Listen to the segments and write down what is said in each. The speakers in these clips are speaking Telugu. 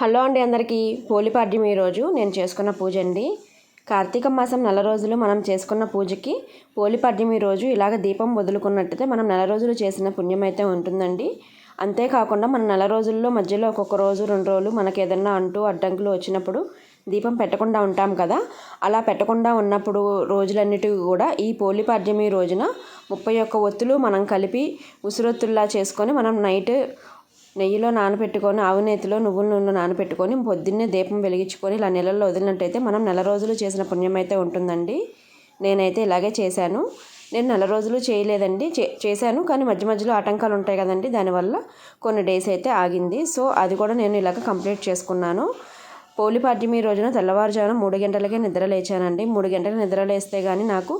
హలో అండి అందరికీ. పోలిపాడ్యమి ఈరోజు నేను చేసుకున్న పూజ అండి. కార్తీక మాసం నెల రోజులు మనం చేసుకున్న పూజకి పోలిపాడ్యమి ఈరోజు ఇలాగ దీపం వదులుకున్నట్టయితే మనం నెల రోజులు చేసిన పుణ్యం అయితే ఉంటుందండి. అంతేకాకుండా మన నెల రోజుల్లో మధ్యలో ఒక్కొక్క రోజు రెండు రోజులు మనకి ఏదన్నా అంటూ అడ్డంకులు వచ్చినప్పుడు దీపం పెట్టకుండా ఉంటాం కదా. అలా పెట్టకుండా ఉన్నప్పుడు రోజులన్నిటికీ కూడా ఈ పోలిపాడ్యమి రోజున ముప్పై ఒక్క ఒత్తులు మనం కలిపి ఉసిరొత్తుల్లా చేసుకొని మనం నైట్ నెయ్యిలో నానబెట్టుకొని ఆవు నేతిలో నువ్వుల నూనె నానబెట్టుకొని పొద్దున్నే దీపం వెలిగించుకొని ఇలా నెలల్లో వదిలినట్టయితే మనం నెల రోజులు చేసిన పుణ్యం అయితే ఉంటుందండి. నేనైతే ఇలాగే చేశాను. నేను నెల రోజులు చేయలేదండి. చే చేశాను. కానీ మధ్య మధ్యలో ఆటంకాలు ఉంటాయి కదండి. దానివల్ల కొన్ని డేస్ అయితే ఆగింది. సో అది కూడా నేను ఇలాగ కంప్లీట్ చేసుకున్నాను. పోలిపాడ్యమి రోజున తెల్లవారుజామున మూడు గంటలకే నిద్ర లేచానండి. మూడు గంటలకు నిద్ర లేస్తే కానీ నాకు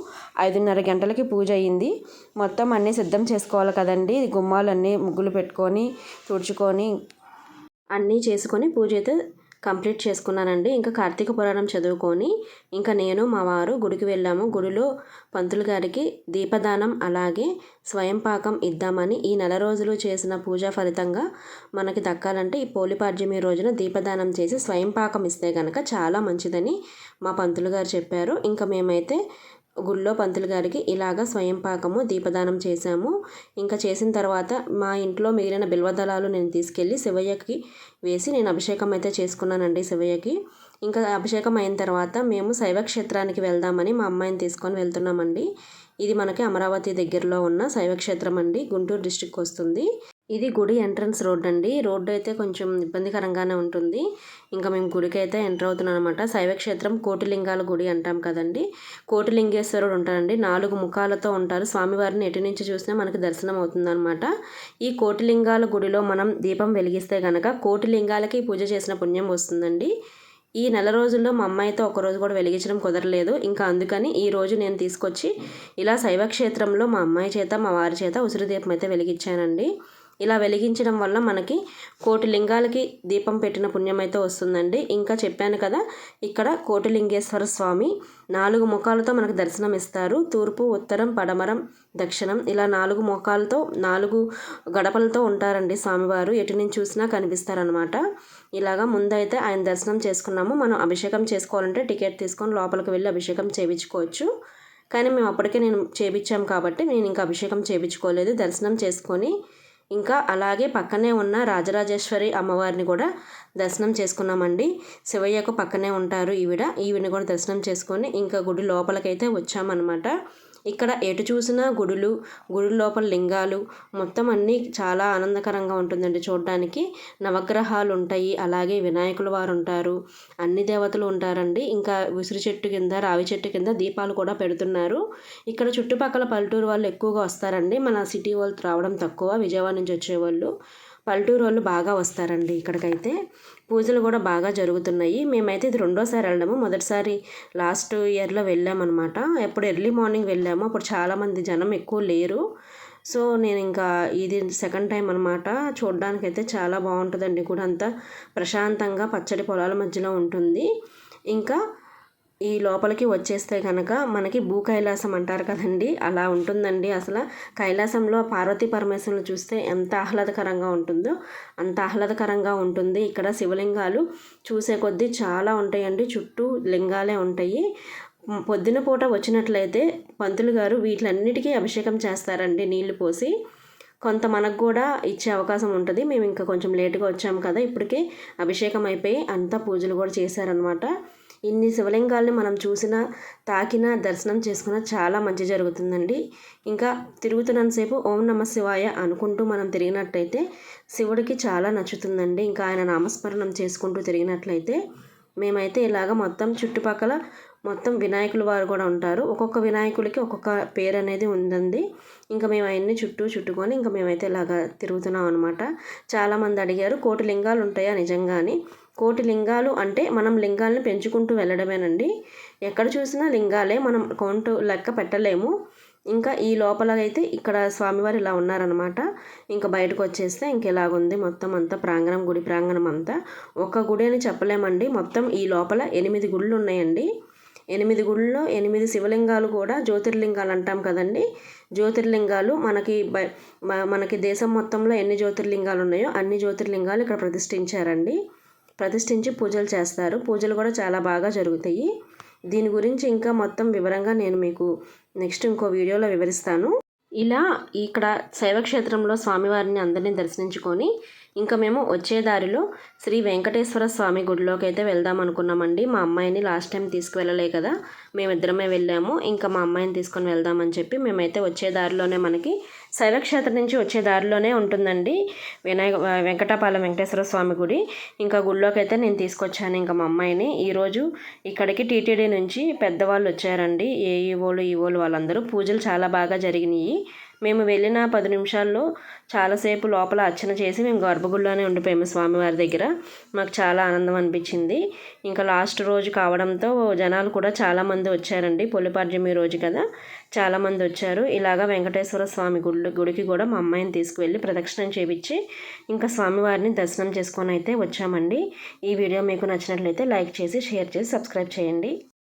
ఐదున్నర గంటలకి పూజ అయ్యింది మొత్తం అన్నీ సిద్ధం చేసుకోవాలి కదండి. గుమ్మాలన్నీ ముగ్గులు పెట్టుకొని తుడుచుకొని అన్నీ చేసుకొని పూజ అయితే కంప్లీట్ చేసుకున్నానండి. ఇంకా కార్తీక పురాణం చదువుకొని ఇంకా నేను మా వారు గుడికి వెళ్ళాము. గుడిలో పంతులు గారికి దీపదానం అలాగే స్వయం పాకం ఇద్దామని ఈ నెల రోజులు చేసిన పూజా ఫలితంగా మనకి దక్కాలంటే ఈ పోలిపాడ్యమి రోజున దీపదానం చేసి స్వయం పాకం ఇస్తే కనుక చాలా మంచిదని మా పంతులు గారు చెప్పారు. ఇంకా మేమైతే గుళ్ళో పంతులు గారికి ఇలాగ స్వయం పాకము దీపదానం చేశాము. ఇంకా చేసిన తర్వాత మా ఇంట్లో మిగిలిన బిల్వదళాలు నేను తీసుకెళ్ళి శివయ్యకి వేసి నేను అభిషేకం అయితే చేసుకున్నానండి శివయ్యకి. ఇంకా అభిషేకం అయిన తర్వాత మేము శైవ క్షేత్రానికి వెళ్దామని మా అమ్మాయిని తీసుకొని వెళ్తున్నామండి. ఇది మనకి అమరావతి దగ్గరలో ఉన్న శైవక్షేత్రం అండి. గుంటూరు డిస్టిక్ వస్తుంది. ఇది గుడి ఎంట్రన్స్ రోడ్ అండి రోడ్డు అయితే కొంచెం ఇబ్బందికరంగానే ఉంటుంది. ఇంకా మేము గుడికి అయితే ఎంటర్ అవుతున్నాం అనమాట శైవక్షేత్రం కోటిలింగాల గుడి అంటాం కదండి. కోటిలింగేశ్వరుడు ఉంటారండి నాలుగు ముఖాలతో ఉంటారు. స్వామివారిని ఎటు నుంచి చూసినా మనకు దర్శనం అవుతుందన్నమాట. ఈ కోటిలింగాల గుడిలో మనం దీపం వెలిగిస్తే కనుక కోటిలింగాలకి పూజ చేసిన పుణ్యం వస్తుందండి. ఈ నెల రోజుల్లో మా అమ్మాయితో ఒకరోజు కూడా వెలిగించడం కుదరలేదు. ఇంకా అందుకని ఈ రోజు నేను తీసుకొచ్చి ఇలా శైవక్షేత్రంలో మా అమ్మాయి చేత మా వారి చేత ఉసిరి దీపం అయితే వెలిగించానండి. ఇలా వెలిగించడం వల్ల మనకి కోటి లింగాలకి దీపం పెట్టిన పుణ్యం అయితే వస్తుందండి. ఇంకా చెప్పాను కదా ఇక్కడ కోటిలింగేశ్వర స్వామి నాలుగు ముఖాలతో మనకు దర్శనం ఇస్తారు. తూర్పు ఉత్తరం పడమరం దక్షిణం ఇలా నాలుగు ముఖాలతో నాలుగు గడపలతో ఉంటారండి స్వామివారు. ఎటు నుంచి చూసినా కనిపిస్తారనమాట ఇలాగా ముందైతే ఆయన దర్శనం చేసుకున్నాము. మనం అభిషేకం చేసుకోవాలంటే టికెట్ తీసుకొని లోపలికి వెళ్ళి అభిషేకం చేయించుకోవచ్చు. కానీ మేము అప్పటికే నేను చేయించాం కాబట్టి నేను ఇంకా అభిషేకం చేయించుకోలేదు. దర్శనం చేసుకొని ఇంకా అలాగే పక్కనే ఉన్న రాజరాజేశ్వరి అమ్మవారిని కూడా దర్శనం చేసుకున్నామండి. శివయ్యకు పక్కనే ఉంటారు ఈవిడ. ఈవిని కూడా దర్శనం చేసుకొని ఇంకా గుడి లోపలికైతే వచ్చామన్నమాట. ఇక్కడ ఎటు చూసినా గుడులు గుడి లోపల లింగాలు. మొత్తం అన్నీ చాలా ఆనందకరంగా ఉంటుందండి చూడడానికి. నవగ్రహాలు ఉంటాయి అలాగే వినాయకుల వారు ఉంటారు అన్ని దేవతలు ఉంటారండి. ఇంకా ఉసిరి చెట్టు కింద రావి చెట్టు కింద దీపాలు కూడా పెడుతున్నారు. ఇక్కడ చుట్టుపక్కల పల్లెటూరు వాళ్ళు ఎక్కువగా వస్తారండి. మన సిటీ వాళ్ళు రావడం తక్కువ విజయవాడ నుంచి వచ్చేవాళ్ళు. పల్లెటూరు వాళ్ళు బాగా వస్తారండి ఇక్కడికైతే. పూజలు కూడా బాగా జరుగుతున్నాయి. మేమైతే ఇది రెండోసారి వెళ్ళడము. మొదటిసారి లాస్ట్ ఇయర్లో వెళ్ళామన్నమాట. ఎప్పుడు ఎర్లీ మార్నింగ్ వెళ్ళాము. అప్పుడు చాలామంది జనం ఎక్కువ లేరు. సో నేను ఇంకా ఇది సెకండ్ టైం అనమాట చూడడానికైతే చాలా బాగుంటుందండి. కూడా అంతా ప్రశాంతంగా పచ్చడి పొలాల మధ్యలో ఉంటుంది. ఇంకా ఈ లోపలికి వచ్చేస్తే కనుక మనకి భూ కైలాసం అంటారు కదండి. అలా ఉంటుందండి అసలు. కైలాసంలో పార్వతీ పరమేశ్వరులు చూస్తే ఎంత ఆహ్లాదకరంగా ఉంటుందో అంత ఆహ్లాదకరంగా ఉంటుంది. ఇక్కడ శివలింగాలు చూసే కొద్దీ చాలా ఉంటాయండి. చుట్టూ లింగాలే ఉంటాయి. పొద్దున పూట వచ్చినట్లయితే పంతులు గారు వీటిలన్నిటికీ అభిషేకం చేస్తారండి నీళ్ళు పోసి. కొంత మనకు కూడా ఇచ్చే అవకాశం ఉంటుంది. మేము ఇంకా కొంచెం లేటుగా వచ్చాము కదా ఇప్పటికే అభిషేకం అయిపోయి అంతా పూజలు కూడా చేశారనమాట ఇన్ని శివలింగాల్ని మనం చూసినా తాకినా దర్శనం చేసుకున్నా చాలా మంచి జరుగుతుందండి. ఇంకా తిరుగుతున్నంతసేపు ఓం నమ శివాయ అనుకుంటూ మనం తిరిగినట్టయితే శివుడికి చాలా నచ్చుతుందండి. ఇంకా ఆయన నామస్మరణం చేసుకుంటూ తిరిగినట్లయితే మేమైతే ఇలాగ మొత్తం చుట్టుపక్కల మొత్తం వినాయకుల వారు కూడా ఉంటారు. ఒక్కొక్క వినాయకుడికి ఒక్కొక్క పేరు అనేది ఉందండి. ఇంకా మేము అవన్నీ చుట్టూ చుట్టుకొని ఇంకా మేమైతే ఇలాగ తిరుగుతున్నాం అనమాట చాలామంది అడిగారు కోటి లింగాలు ఉంటాయా నిజంగాని? కోటి లింగాలు అంటే మనం లింగాలను పెంచుకుంటూ వెళ్ళడమేనండి. ఎక్కడ చూసినా లింగాలే మనం కౌంట్ లెక్క పెట్టలేము. ఇంకా ఈ లోపల అయితే ఇక్కడ స్వామివారు ఇలా ఉన్నారనమాట ఇంకా బయటకు వచ్చేస్తే ఇంక ఇలాగుంది మొత్తం అంతా ప్రాంగణం గుడి ప్రాంగణం అంతా. ఒక గుడి అని చెప్పలేమండి. మొత్తం ఈ లోపల ఎనిమిది గుళ్ళు ఉన్నాయండి. ఎనిమిది గుళ్ళలో ఎనిమిది శివలింగాలు కూడా జ్యోతిర్లింగాలు అంటాం కదండి. జ్యోతిర్లింగాలు మనకి మనకి దేశం మొత్తంలో ఎన్ని జ్యోతిర్లింగాలు ఉన్నాయో అన్ని జ్యోతిర్లింగాలు ఇక్కడ ప్రతిష్ఠించారండి. ప్రతిష్ఠించి పూజలు చేస్తారు. పూజలు కూడా చాలా బాగా జరుగుతాయి. దీని గురించి ఇంకా మొత్తం వివరంగా నేను మీకు నెక్స్ట్ ఇంకో వీడియోలో వివరిస్తాను. ఇలా ఇక్కడ శైవక్షేత్రంలో స్వామివారిని అందరినీ దర్శించుకొని ఇంకా మేము వచ్చే దారిలో శ్రీ వెంకటేశ్వర స్వామి గుడిలోకి అయితే వెళ్దాం అనుకున్నామండి మా అమ్మాయిని లాస్ట్ టైం తీసుకువెళ్ళలే కదా మేమిద్దరమే వెళ్ళాము. ఇంకా మా అమ్మాయిని తీసుకొని వెళ్దామని చెప్పి మేమైతే వచ్చే దారిలోనే మనకి శైవక్షేత్రం నుంచి వచ్చే దారిలోనే ఉంటుందండి వినాయక వెంకటపాలెం వెంకటేశ్వర స్వామి గుడి. ఇంకా గుడిలోకి అయితే నేను తీసుకొచ్చాను ఇంకా మా అమ్మాయిని. ఈరోజు ఇక్కడికి టీటీడీ నుంచి పెద్దవాళ్ళు వచ్చారండి. ఏఈఓలు ఈవోలు వాళ్ళందరూ. పూజలు చాలా బాగా జరిగినాయి. మేము వెళ్ళిన పది నిమిషాల్లో చాలాసేపు లోపల అర్చన చేసి మేము గర్భగుడిలోనే ఉండిపోయాము స్వామివారి దగ్గర. మాకు చాలా ఆనందం అనిపించింది. ఇంకా లాస్ట్ రోజు కావడంతో జనాలు కూడా చాలామంది వచ్చారండి. పొలిపార్జమి రోజు కదా. చాలామంది వచ్చారు. ఇలాగా వెంకటేశ్వర స్వామి గుడి గుడికి కూడా మా అమ్మాయిని తీసుకువెళ్ళి ప్రదక్షిణం చేపించి ఇంకా స్వామివారిని దర్శనం చేసుకొని అయితే వచ్చామండి. ఈ వీడియో మీకు నచ్చినట్లయితే లైక్ చేసి షేర్ చేసి సబ్స్క్రైబ్ చేయండి.